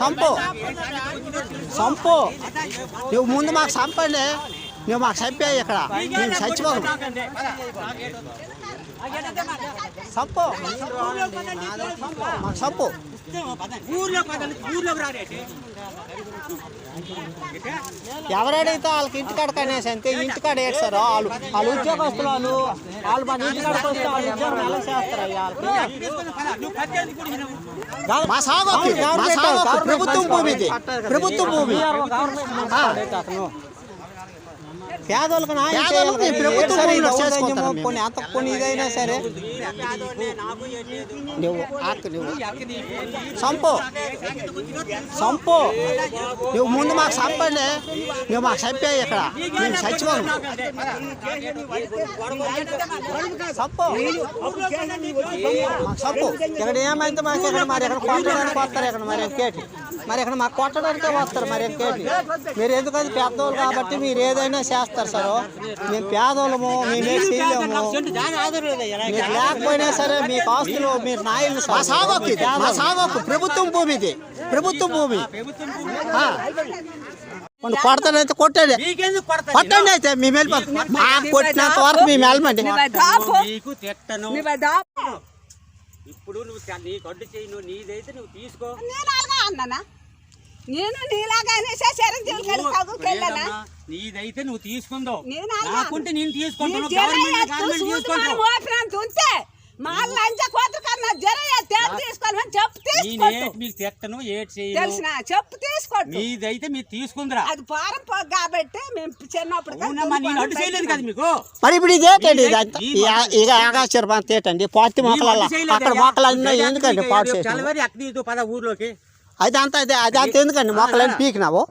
Sump. సంపు. నువ్వు ముందు మాకు సంపండి. నువ్వు మాకు చంపాయి ఇక్కడ. మేము చచ్చిపోదు సంపు మాకు సంపు ఎవరైతే వాళ్ళకి ఇంటికాడ కనేసి అంతే. ఇంటికాడ వేస్తారు వాళ్ళు. వాళ్ళు ఉద్యోగస్తులు వాళ్ళు. వాళ్ళు మన ఇంటికాడకి వస్తే వాళ్ళు ఉద్యోగం ఎలా చేస్తారు. మా సాగు. ప్రభుత్వం భూమి ప్రభుత్వ భూమి. పేదోళ్ళకి. కొన్ని అంత కొన్ని ఇదైనా సరే. నువ్వు ఆకు నువ్వు. సంపు. సంపు. నువ్వు ముందు మాకు చంపండి నువ్వు మాకు చంపాయి ఇక్కడ. మేము చచ్చిపోను సంపు. మాకు సంపు. ఇక్కడ ఏమైతే మాకు ఇక్కడ మరి ఇక్కడ కొట్టడానికి వస్తారు ఇక్కడ మరి ఇంకేటి మరి ఇక్కడ మాకు కొట్టడానికే వస్తారు మరి ఇంకేటి మీరు ఎందుకంటే పెద్దోళ్ళు కాబట్టి మీరు ఏదైనా చేస్తారు సార్ మేము పేదోళ్ళము మేము ఏం చేయలేము. మీరు లేకపోయినా సరే మీకు ఆస్తులు మీరు నాయలు మా సాగు హక్కు ఇది మా సాగు హక్కు ప్రభుత్వం భూమి ఇది ప్రభుత్వ భూమి. కొన్ని కొడతానైతే కొట్టండి కొట్టండి అయితే మేము వెళ్ళిపోతాం మాకు కొట్టినంత వరకు మేము వెళ్ళమండి ఇప్పుడు నువ్వు నీకు అడ్డు చేయి నువ్వు నీదైతే నువ్వు తీసుకో నేను నీలాగానే నీదైతే నువ్వు తీసుకుందావు. నాకుంటే నేను తీసుకుంటాను. ఉంటే మా లంచ కోతరు కన్నా జర తేలు తీసుకోవాలని చెప్పు మీకు తిట్టను ఏడ్ చేయను. తెలిసిన? చెప్పు తీసుకోవద్దు మీదైతే మీరు తీసుకుందిరా. అది పారం పో- కాబట్టి మేము చిన్నప్పుడు నేను అడ్డు చేయలేదు కదా మీకు? మరి ఇప్పుడు ఇది? ఈ- ఇక ఆకాశం అంత ఏంటండి పాతి మొక్కలల్లా అక్కడ మొక్కలన్నీ ఎందుకండి? పాటు చలవరి అక్కడ పద ఊర్లోకి. అది అంతా అదే అది అంత ఎందుకండి? మొక్కలన్నీ పీకినావు?